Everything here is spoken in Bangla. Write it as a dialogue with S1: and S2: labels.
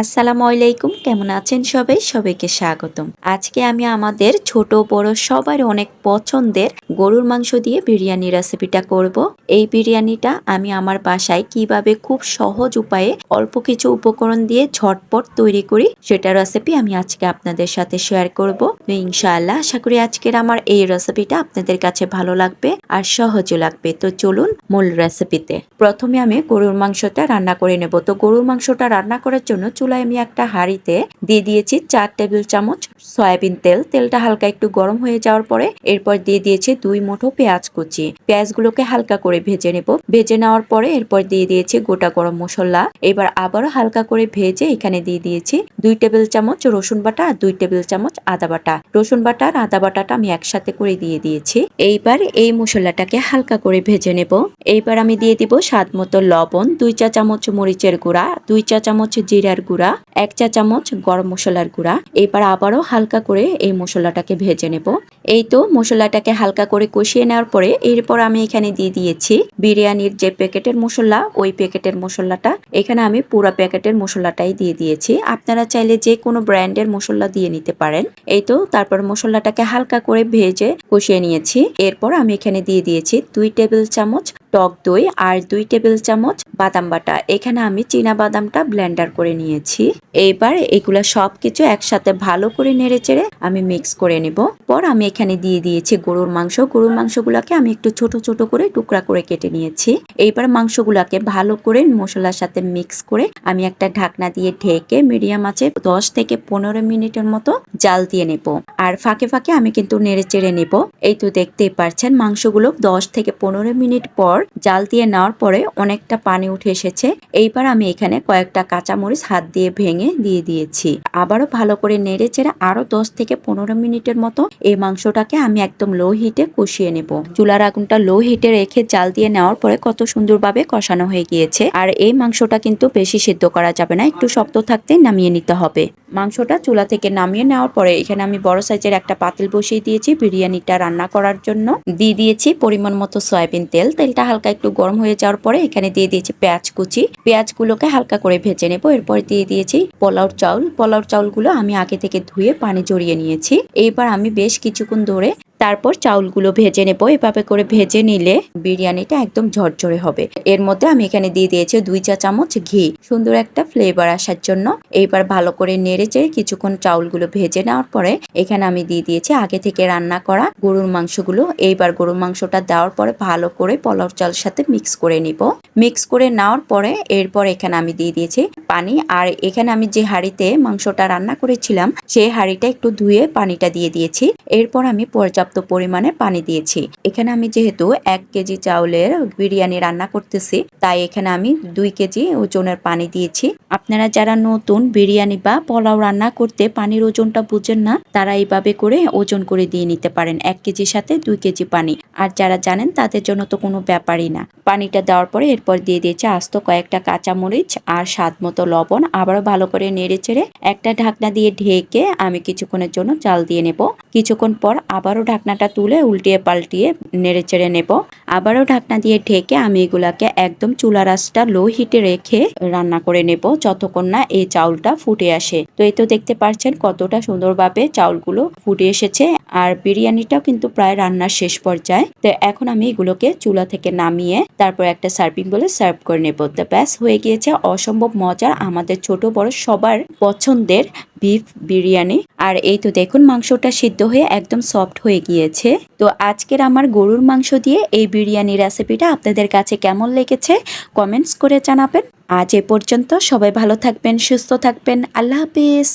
S1: আসসালামু আলাইকুম, কেমন আছেন সবাই? সবাইকে স্বাগতম। আজকে আমি আমাদের ছোট বড় সবার অনেক পছন্দের গরুর মাংস দিয়ে বিরিয়ানি রেসিপিটা করব। এই বিরিয়ানিটা আমি আমার বাসায় কীভাবে খুব সহজ উপায়ে অল্প কিছু উপকরণ দিয়ে ঝটপট তৈরি করি, সেটা রেসিপি আমি আজকে আপনাদের সাথে শেয়ার করব। ইনশাআল্লাহ আশা করি আজকের আমার এই রেসিপিটা আপনাদের কাছে ভালো লাগবে আর সহজও লাগবে। তো চলুন মূল রেসিপিতে প্রথমে আমি গরুর মাংসটা রান্না করে নেব। তো গরুর মাংসটা রান্না করার জন্য চুলায় আমি একটা হাঁড়িতে দিয়ে দিয়েছি চার টেবিল চামচ সয়াবিন তেল। তেলটা হালকা একটু গরম হয়ে যাওয়ার পরে এরপর দিয়ে দিয়েছি দুই মুঠো পেঁয়াজ কুচি। পেঁয়াজগুলোকে হালকা করে ভেজে নেব। ভেজে নেওয়ার পরে এরপর দিয়ে দিয়েছি গোটা গরম মশলা। এবার আবারও হালকা করে ভেজে এখানে দিয়ে দিয়েছি দুই টেবিল চামচ রসুন বাটা আর দুই টেবিল চামচ আদা বাটা। রসুন বাটা আর আদা বাটাটা আমি একসাথে করে দিয়ে দিয়েছি। এইবার এই মশলাটাকে হালকা করে ভেজে নেব। এইবার আমি দিয়ে দিব স্বাদ মতো লবণ, দুই চা চামচ মরিচের গুঁড়া, দুই চা চামচ জিরার গুঁড়া। এক চা চামচ গরম মশলার গুঁড়া। এবার আবারও হালকা করে এই মশলাটাকে ভেজে নেব। এই তো মশলাটাকে হালকা করে কষিয়ে নেওয়ার পরে এরপর আমি এখানে দিয়ে দিয়েছি বিরিয়ানির যে প্যাকেটের মশলা, ওই প্যাকেটের মশলাটা। এখানে আমি পুরো প্যাকেটের মশলাটাই দিয়ে দিয়েছি। আপনারা চাইলে যে কোনো ব্র্যান্ডের মশলা দিয়ে নিতে পারেন। এই তো তারপর মশলাটাকে হালকা করে ভেজে কষিয়ে নিয়েছি। এরপর আমি এখানে দিয়ে দিয়েছি দুই টেবিল চামচ টক দই আর দুই টেবিল চামচ বাদাম বাটা। এখানে আমি চীনা বাদামটা ব্লেন্ডার করে নিয়েছি। এইবার এগুলা সব কিছু একসাথে ভালো করে নেড়ে চেড়ে আমি মিক্স করে নেব। পর আমি এখানে দিয়ে দিয়েছি গরুর মাংস। গরুর মাংসগুলোকে আমি একটু ছোট ছোট করে টুকরা করে কেটে নিয়েছি। এইবার মাংসগুলোকে ভালো করে মশলার সাথে মিক্স করে আমি একটা ঢাকনা দিয়ে ঢেকে মিডিয়াম আছে দশ থেকে পনেরো মিনিটের মতো জাল দিয়ে নেব। আর ফাঁকে ফাঁকে আমি কিন্তু নেড়ে চেড়ে নেব। এই তো দেখতেই পারছেন, মাংসগুলো দশ থেকে পনেরো মিনিট পর জাল দিয়ে নেওয়ার পরে অনেকটা পানি উঠে এসেছে। এইবার আমি এখানে কয়েকটা কাঁচামরিচ হাত দিয়ে ভেঙে দিয়ে দিয়েছি। আবারও ভালো করে নেড়ে চেড়ে আরও দশ থেকে পনেরো মিনিটের মতো এই মাংসটাকে আমি একদম লো হিটে কষিয়ে নেব। চুলার আগুনটা লো হিটে রেখে জাল দিয়ে নেওয়ার পরে কত সুন্দরভাবে কষানো হয়ে গিয়েছে। আর এই মাংসটা কিন্তু বেশি সিদ্ধ করা যাবে না, একটু শক্ত থাকতে নামিয়ে নিতে হবে। মাংসটা চুলা থেকে নামিয়ে নেওয়ার পরে এখানে আমি বড় সাইজের একটা পাতিল বসিয়ে দিয়েছি বিরিয়ানিটা রান্না করার জন্য। দিয়ে দিয়েছি পরিমাণ মতো সয়াবিন তেল। তেলটা হালকা একটু গরম হয়ে যাওয়ার পরে এখানে দিয়ে দিয়েছি পেঁয়াজ কুচি। পেঁয়াজগুলোকে হালকা করে ভেজে নেব। এরপর দিয়ে দিয়েছি পোলাও চাউল। পোলাও চাউলগুলো আমি আগে থেকে ধুয়ে পানি জড়িয়ে নিয়েছি। এইবার আমি বেশ কিছুক্ষণ ধরে তারপর চাউলগুলো ভেজে নেব। এভাবে করে ভেজে নিলে বিরিয়ানিটা একদম ঝরঝরে হবে। এর মধ্যে আমি এখানে দিয়ে দিয়েছি দুই চা চামচ ঘি। সুন্দর একটা ফ্লেভার আসার জন্য এইবার ভালো করে নেড়ে চেড়ে কিছুক্ষণ চাউলগুলো ভেজে নেওয়ার পরে এখানে আমি দিয়ে দিয়েছি আগে থেকে রান্না করা গরুর মাংসগুলো। এইবার গরুর মাংসটা দেওয়ার পরে ভালো করে পোলাও চাল সাথে মিক্স করে নিব। মিক্স করে নেওয়ার পরে এরপর এখানে আমি দিয়ে দিয়েছি পানি। আর এখানে আমি যে হাঁড়িতে মাংসটা রান্না করেছিলাম, সেই হাঁড়িটা একটু ধুয়ে পানিটা দিয়ে দিয়েছি। এরপর আমি পর্যাপ্ত পরিমাণে পানি দিয়েছি। এখানে আমি যেহেতু এক কেজি চাউলের বিরিয়ানি রান্না করতেছি, তাই এখানে আমি দুই কেজি ওজনের পানি দিয়েছি। আপনারা যারা নতুন বিরিয়ানি বা পোলাও রান্না করতে পানির ওজনটা বুঝেন না, তারা এইভাবে করে ওজন করে দিয়ে নিতে পারেন। এক কেজির সাথে দুই কেজি পানি। আর যারা জানেন তাদের জন্য তো কোনো ব্যাপারই না। পানিটা দেওয়ার পরে এরপর দিয়ে দিয়েছে আস্ত কয়েকটা কাঁচামরিচ আর স্বাদ মতো লবণ। আবারও ভালো করে নেড়ে চেড়ে একটা ঢাকনা দিয়ে ঢেকে আমি কিছুক্ষণের জন্য চাল দিয়ে নেব। কিছুক্ষণ পর আবারও ঢাকনাটা তুলে উল্টিয়ে পাল্টিয়ে নেড়ে চেড়ে নেব। আবারও ঢাকনা দিয়ে ঢেকে আমি এগুলাকে একদম চুলা রাসটা লো হিটে রেখে রান্না করে নেব যতক্ষণ না এই চাউলটা ফুটে আসে। তো এই তো দেখতে পাচ্ছেন কতটা সুন্দরভাবে চাউলগুলো ফুটে এসেছে। আর বিরিয়ানিটাও কিন্তু প্রায় রান্নার শেষ পর্যায়ে। তো এখন আমি এগুলোকে চুলা থেকে নামিয়ে তারপর একটা সার্ভিং বলে সার্ভ করে নেব। তো ব্যাস, হয়ে গিয়েছে অসম্ভব মজার আমাদের ছোট বড় সবার পছন্দের বিফ বিরিয়ানি। আর এই তো দেখুন, মাংসটা সিদ্ধ হয়ে একদম সফট হয়ে গিয়েছে। তো আজকের আমার গরুর মাংস দিয়ে এই বিরিয়ানি রেসিপিটা আপনাদের কাছে কেমন লেগেছে কমেন্টস করে জানাবেন। আজ এ পর্যন্ত সবাই ভালো থাকবেন, সুস্থ থাকবেন। আল্লাহ হাফিজ।